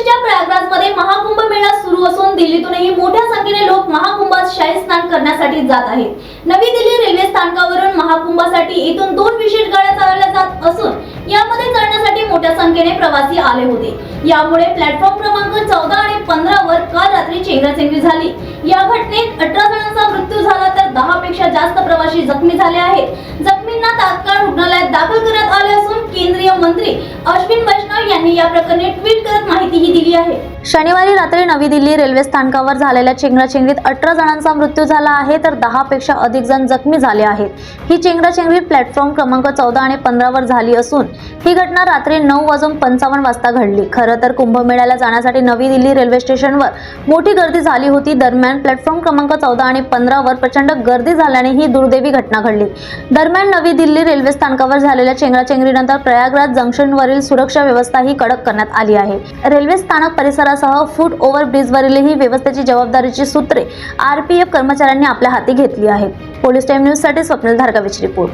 ओडिशाच्या प्रयागराजमध्ये महाकुंभ मेळा सुरू असून दिल्लीतूनही मोठ्या संख्येने लोक महाकुंभात शाही स्नान करण्यासाठी जात आहेत. नवी दिल्ली रेल्वे स्थानकावरून महाकुंभासाठी इथून दोन विशेष गाड्या चालवल्या जात असून यामध्ये चढण्यासाठी मोठ्या संख्येने प्रवासी आले होते. यामुळे प्लॅटफॉर्म क्रमांक चौदा आणि पंधरा वर काल रात्री चेंगराचेंगरी झाली. या घटनेत अठरा जणांचा मृत्यू झाला तर दहा पेक्षा जास्त प्रवासी जखमी झाले आहेत. जखमींना तात्काळ रुग्णालयात दाखल करण्यात आले असून केंद्रीय मंत्री अश्विन वैष्णव यांनी या प्रकरणी ट्विट करत माहितीही दिली आहे. शनिवारी रात्री नवी दिल्ली रेल्वे स्थानकावर झालेल्या चेंगराचेंगरीत अठरा जणांचा मृत्यू झाला आहे तर दहा पेक्षा अधिक जण जखमी झाले आहेत. ही चेंगराचेंगरी प्लॅटफॉर्म क्रमांक चौदा आणि पंधरावर झाली असून ही घटना रात्री नऊ वाजून पंचावन्न वाजता घडली. खरं तर कुंभमेळ्याला जाण्यासाठी नवी दिल्ली रेल्वे स्टेशनवर मोठी गर्दी झाली होती. दरम्यान प्लॅटफॉर्म क्रमांक चौदा आणि पंधरावर प्रचंड गर्दी झाल्याने ही दुर्दैवी घटना घडली. दरम्यान नवी दिल्ली रेल्वे स्थानकावर झालेल्या चेंगराचेंगरीनंतर प्रयागराज जंक्शनवरील सुरक्षा व्यवस्था ही कडक करण्यात आली आहे. रेल्वे स्थानक परिसरासह फूट ओव्हर ब्रिजवरीलही व्यवस्थेची जबाबदारीची सूत्रे आरपीएफ कर्मचाऱ्यांनी आपल्या हाती घेतली आहेत. पोलीस टाइम न्यूजसाठी स्वप्नील धारकावीची रिपोर्ट.